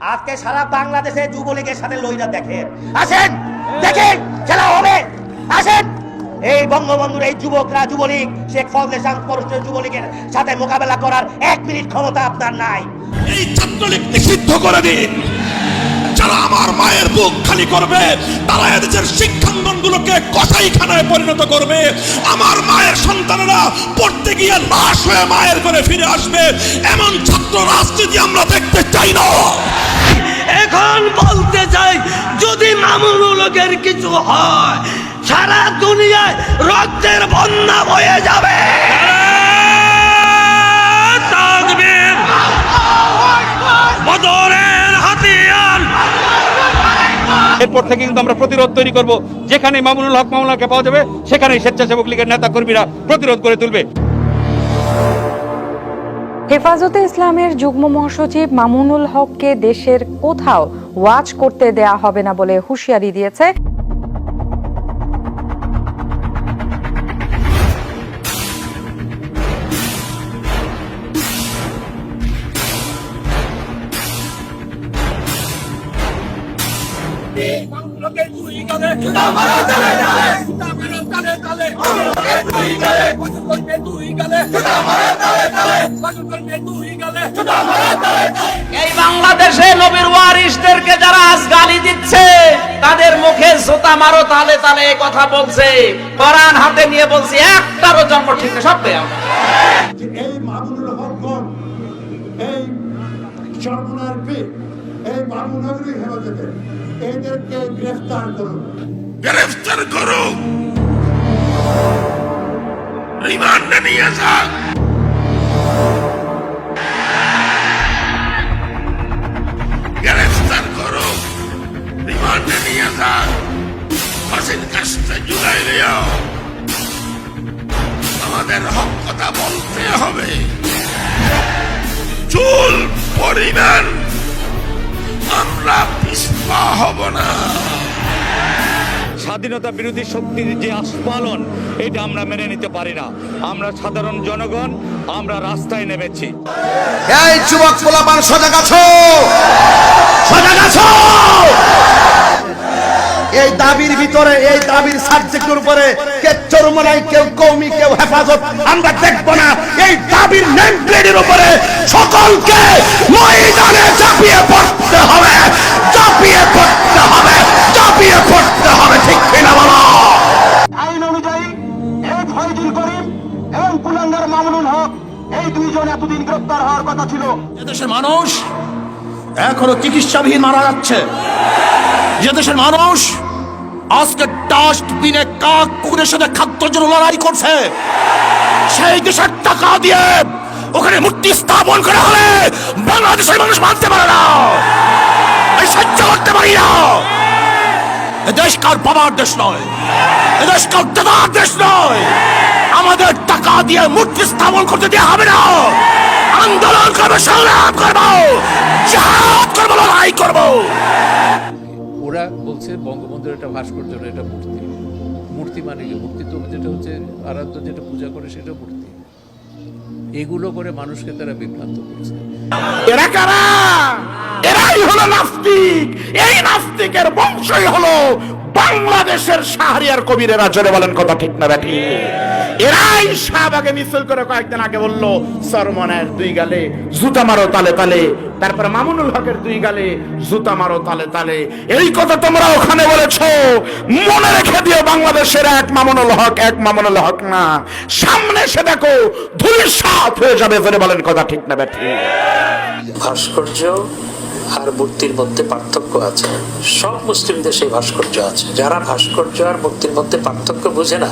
আজকে সারা বাংলাদেশে যুবলীগের সাথে লইরা দেখেন। আসেন, দেখেন, খেলা হবে। আসেন। এই বঙ্গবন্ধুর এই যুবকরা, যুবলীগ, শেখ ফাউন্ডেশন পরস্পর যুবলীগের সাথে মোকাবেলা করার এক মিনিট ক্ষমতা আপনার নাই। এই ছাত্রলীগ নিষিদ্ধ করে দিন। যারা আমার মায়ের বুক খালি করবে, তারা এদেশের শিক্ষাঙ্গনগুলোকে কসাইখানায় পরিণত করবে। আমার মায়ের সন্তানেরা পড়তে গিয়ে লাশ হয়ে মায়ের করে ফিরে আসবে। এমন ছাত্র রাজনীতি আমরা দেখতে চাই না। এখন বলতে চাই যদি মামুনুলকের কিছু হয় সারা দুনিয়ায় রক্তের বন্যা বয়ে যাবে। এরপর থেকে কিন্তু আমরা প্রতিরোধ তৈরি করব। যেখানে মামুনুল হক মামলাকে পাওয়া যাবে সেখানে স্বেচ্ছাসেবক লীগের নেতা কর্মীরা প্রতিরোধ করে তুলবে। হেফাজতে ইসলামের যুগ্ম মহাসচিব মামুনুল হককে দেশের কোথাও ওয়াচ করতে দেয়া হবে না বলে হুঁশিয়ারি দিয়েছে। এই বাংলাদেশে নবীর ওয়ারিসদেরকে যারা আজ গালি দিচ্ছে তাদের মুখে জোতা মারো তালে তালে এই কথা বলছে। কোরআন হাতে নিয়ে বলছে একটারও জন্ম ঠিক না সব পেয়ে এই মামুনুল হকগণ এই সর্বনার পীর এই মামুনগরী হেফাজতে? এদেরকে গ্রেফতার করুন। গ্রেফতার করো রিমান্ডে নিয়ে যান। গ্রেফতার করো রিমান্ডে নিয়ে যান। ফাঁসির কাজটা জুলাই নিও। আমাদের হক কথা বলতে হবে। চুল পরিমাণ আমরা পিছপা হব না স্বাধীনতা বিরোধী শক্তির যে আস্ফালন এটা আমরা মেনে নিতে পারি না। আমরা সাধারণ জনগণ আমরা রাস্তায় নেমেছি। এই যুবক পোলাপান সজাগ আছো! সজাগ আছো! এই দাবির ভিতরে এই দাবির সাবজেক্টের উপরে কে চরমনাই কেউ কৌমি কেউ হেফাজত আমরা দেখব না। এই দাবির নেম প্লেটের উপরে সকলকে ময়দানে এখনও চিকিৎসাবিহীন মারা যাচ্ছে। যে দেশের মানুষ আজকে ডাস্টবিনে কাক কুকুরের সাথে খাদ্যের জন্য লড়াই করছে, সেই দেশের টাকা দিয়ে ওখানে মূর্তি স্থাপন করা হলে বাংলাদেশের মানুষ মানতে পারে না। সহ্য করতে পারি না। দেশ কার বাবার দেশ নয় দেশ কার দাদার দেশ নয়। আমাদের টাকা দিয়ে মূর্তি স্থাপন করতে দেওয়া হবে না। আন্দোলন করব সংগ্রাম করব জাহাজ করব লড়াই করব। ওরা বলছে বঙ্গবন্ধুর একটা ভাস্কর্য এটা মূর্তি। মূর্তি মানে কি? মূর্তি তো যেটা হচ্ছে আরাধ্য যেটা পূজা করে সেটা মূর্তি। এগুলো করে মানুষকে তারা বিভ্রান্ত করছে। এরা কারা? এরাই হলো নাস্তিক। এই নাস্তিকের বংশই হলো বাংলাদেশের শাহরিয়ার কবিরেরা। জোরে বলেন কথা ঠিক না ব্যাটি? এরাই শাহবাগে মিছিল করে কয়েকদিন আগে বলল, সরমনের দুই গালে জুতা মারো তালে তালে। তারপরে মামুনুল হকের দুই গালে জুতা মারো তালে তালে। এই কথা তোমরা ওখানে বলেছ। মনে রেখে দিও বাংলাদেশের এক মামুনুল হক, এক মামুনুল হক না। সামনে এসে দেখো ধুলির সাথ হয়ে যাবে জোরে বলেন কথা ঠিক না ব্যাটি ভাস্কর্য আর মূর্তির মধ্যে পার্থক্য আছে। সব মুসলিম দেশে ভাস্কর্য আছে। যারা ভাস্কর্য আর মূর্তির মধ্যে পার্থক্য বুঝে না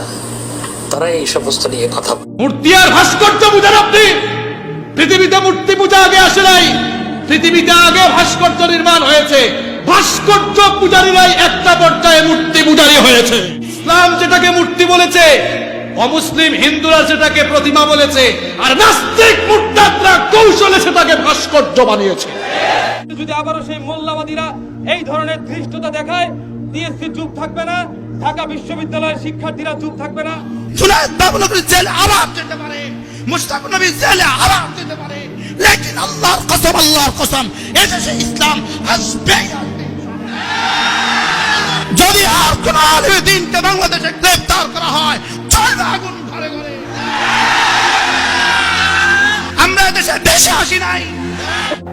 তারা এই সমস্ত নিয়ে কথা মূর্তি আর ভাস্কর্য বুঝেন আপনি। পৃথিবীতে মূর্তি পূজা আগে আসে নাই। পৃথিবীতে আগে ভাস্কর্য নির্মাণ হয়েছে। ভাস্কর্য পূজারীরাই একটা পর্যায়ে মূর্তি পূজারী হয়েছে। ইসলাম যেটাকে মূর্তি বলেছে অমুসলিম হিন্দুরা সেটাকে প্রতিমা বলেছে আর নাস্তিক মুরতাদরা কৌশলে সেটাকে ভাস্কর্য বানিয়েছে। যদি আবারও সেই মোল্লাবাদীরা এই ধরনের ধৃষ্টতা দেখায় ডিএসসি চুপ থাকবে না। ঢাকা বিশ্ববিদ্যালয়ের শিক্ষার্থীরা চুপ থাকবে না। জেলে যেতে পারে। মুস্তাক নবী জেলে যেতে পারে। লেকিন আল্লাহর কসম আল্লাহর কসম ইসলাম আসবে যদি আর কোন আলিম দিনকে বাংলাদেশে গ্রেফতার করা হয় চলবে আগুন ঘরে ঘরে। আমরা দেশে দেশে আসি নাই।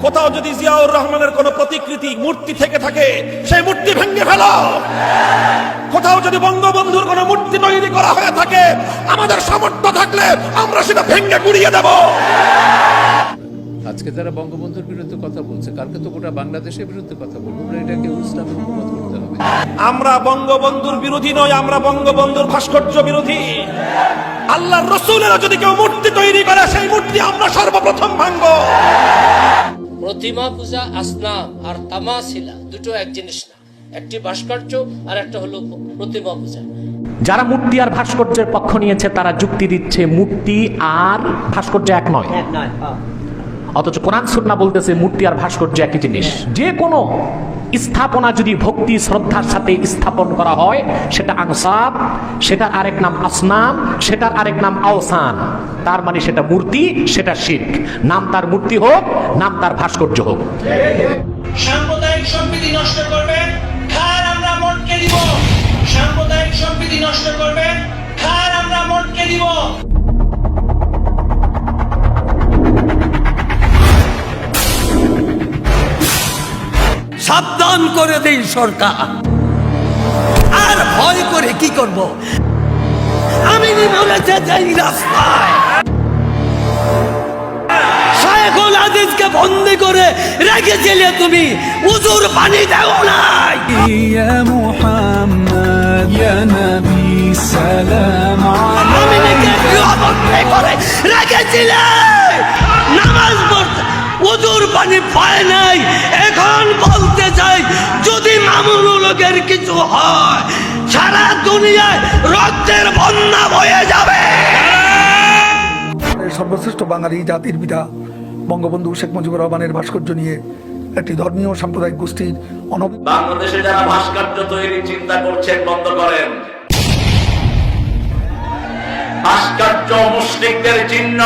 কোথাও যদি জিয়াউর রহমানের কোন প্রতিকৃতি মূর্তি থেকে থাকে সেই মূর্তি ভেঙে ফেলো। কোথাও যদি বঙ্গবন্ধুর কোন মূর্তি তৈরি করা হয়ে থাকে আমাদের সামর্থ্য থাকলে আমরা সেটা ভেঙে গুড়িয়ে দেব। আজকে যারা বঙ্গবন্ধুর বিরুদ্ধে কথা বলছে কালকে তো গোটা বাংলাদেশের বিরুদ্ধে কথা বলব। এটাকে ইসলামের হুকুমত করতে হবে। আমরা বঙ্গবন্ধুর বিরোধী নই আমরা বঙ্গবন্ধুর ভাস্কর্য বিরোধী। আল্লাহ রসুলেরা যদি কেউ মূর্তি তৈরি করে সেই মূর্তি আমরা সর্বপ্রথম ভাঙবো। প্রতিমা পূজা আসনাম আর তামাশিলা দুটো এক জিনিস না। একটি ভাস্কর্য আর একটা হলো প্রতিমা পূজা। যারা মূর্তি আর ভাস্কর্যের পক্ষ নিয়েছে তারা যুক্তি দিচ্ছে মূর্তি আর ভাস্কর্য এক নয়। অথচ কোরআন সুন্না বলতেছে মূর্তি আর ভাস্কর্য একই জিনিস। যে কোনো স্থাপনা যদি ভক্তি, শ্রদ্ধার সাথে স্থাপন করা হয়, সেটা আনসাব, সেটার আরেক নাম আসনাম সেটার আরেক নাম আওসান। তার মানে সেটা মূর্তি, সেটা শিখ নাম তার মূর্তি হোক, নাম তার ভাস্কর্য হোক। সাম্প্রদায়িক সম্প্রীতি নষ্ট করবেন খার আমরা মটকে দিব। সাম্প্রদায়িক সম্প্রীতি নষ্ট করবেন খার আমরা দিব। সাবধান করে দেই সরকার। আর ভয় করে কি করব? আমি বলেছে যাই রাস্তায় শায়েখুল বন্দি করে রেখেছিলে তুমি উজুর পানি দেও নাই। আমি নাকি গৃহবন্দী করে রেখেছিলে? নামাজ পড়তে উজুর পানি পায় নাই লোকের কিছু হয় সারা দুনিয়ায় রক্তের বন্যা বয়ে যাবে। সর্বশ্রেষ্ঠ বাঙালি জাতির পিতা বঙ্গবন্ধু শেখ মুজিবুর রহমানের ভাস্কর্য নিয়ে একটি ধর্মীয় সাম্প্রদায়িক গোষ্ঠীর অনব বাংলাদেশে যারা ভাস্কর্য তৈরির চিন্তা করছেন বন্ধ করেন। ভাস্কর্য মুসলিমদের চিহ্ন।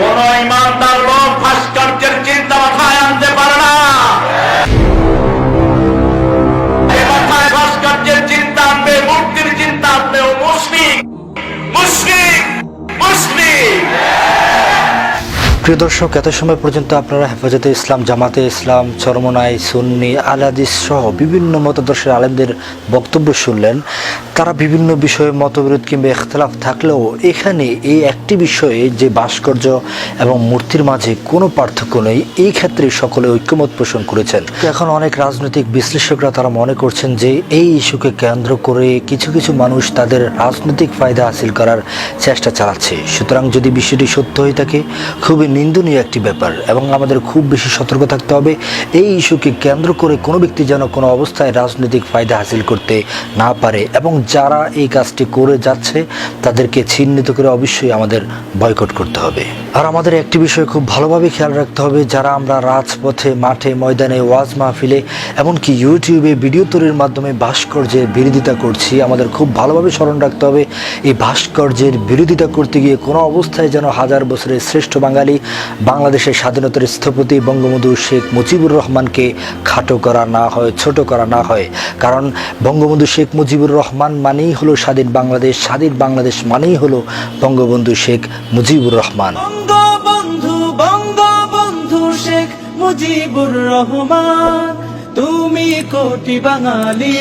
কোন ইমানদার প্রিয় দর্শক, এত সময় পর্যন্ত আপনারা হেফাজতে ইসলাম, জামাতে ইসলাম চরমনাই সুন্নি, আলাদিস সহ বিভিন্ন মতাদর্শের আলেমদের বক্তব্য শুনলেন। তারা বিভিন্ন বিষয়ে মতবিরোধ কিংবা ইখতলাফ থাকলেও এখানে এই একটি বিষয়ে যে ভাস্কর্য এবং মূর্তির মাঝে কোনো পার্থক্য নেই, এই ক্ষেত্রে সকলে ঐক্যমত পোষণ করেছেন। এখন অনেক রাজনৈতিক বিশ্লেষকরা তারা মনে করছেন যে এই ইস্যুকে কেন্দ্র করে কিছু কিছু মানুষ তাদের রাজনৈতিক ফায়দা হাসিল করার চেষ্টা চালাচ্ছে। সুতরাং যদি বিষয়টি সত্য হয়ে থাকে, খুবই নিন্দনীয় একটি ব্যাপার এবং আমাদের খুব বেশি সতর্ক থাকতে হবে। এই ইস্যুকে কেন্দ্র করে কোনো ব্যক্তি যেন কোনো অবস্থায় রাজনৈতিক ফায়দা হাসিল করতে না পারে এবং যারা এই কাজটি করে যাচ্ছে, তাদেরকে চিহ্নিত করে অবশ্যই আমাদের বয়কট করতে হবে। আর আমাদের একটি বিষয় খুব ভালোভাবে খেয়াল রাখতে হবে, যারা আমরা রাজপথে, মাঠে, ময়দানে, ওয়াজ মাহফিলে, এমনকি ইউটিউবে ভিডিও তৈরির মাধ্যমে ভাস্কর্যের বিরোধিতা করছি, আমাদের খুব ভালোভাবে স্মরণ রাখতে হবে। এই ভাস্কর্যের বিরোধিতা করতে গিয়ে কোনো অবস্থায় যেন হাজার বছরের শ্রেষ্ঠ বাঙালি বাংলাদেশের স্বাধীনতার স্থপতি বঙ্গবন্ধু শেখ মুজিবুর রহমানকে খাটো করা না হয় ছোট করা না হয়। কারণ বঙ্গবন্ধু শেখ মুজিবুর রহমান মানেই হলো স্বাধীন বাংলাদেশ স্বাধীন বাংলাদেশ মানেই হলো বঙ্গবন্ধু শেখ মুজিবুর রহমান। বঙ্গবন্ধু বঙ্গবন্ধু শেখ মুজিবুর রহমান তুমি কোটি বাঙালি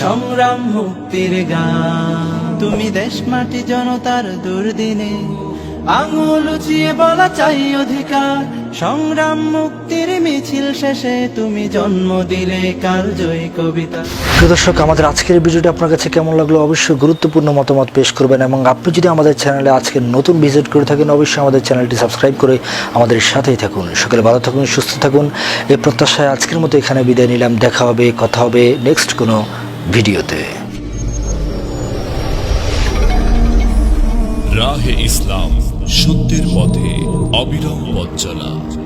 সংগ্রাম মুক্তির গান। তুমি দেশ মাটি জনতার দুর্দিনে আঙুল উচিয়ে বলা চাই অধিকার। সংগ্রাম মুক্তির মিছিল শেষে তুমি জন্ম দিলে কাল জয়ী কবিতা। দর্শক আমাদের আজকের ভিডিওটি আপনার কাছে কেমন লাগল অবশ্যই গুরুত্বপূর্ণ মতামত পেশ করবেন এবং আপনি যদি আমাদের চ্যানেলে আজকে নতুন ভিজিট করে থাকেন অবশ্যই আমাদের চ্যানেলটি সাবস্ক্রাইব করে আমাদের সাথেই থাকুন। সকালে ভালো থাকুন সুস্থ থাকুন। এই প্রত্যাশায় আজকের মতো এখানে বিদায় নিলাম। দেখা হবে কথা হবে নেক্সট কোনো ভিডিওতে। রাহে ইসলাম। সত্যের পথে অবিরাম পথ চলা।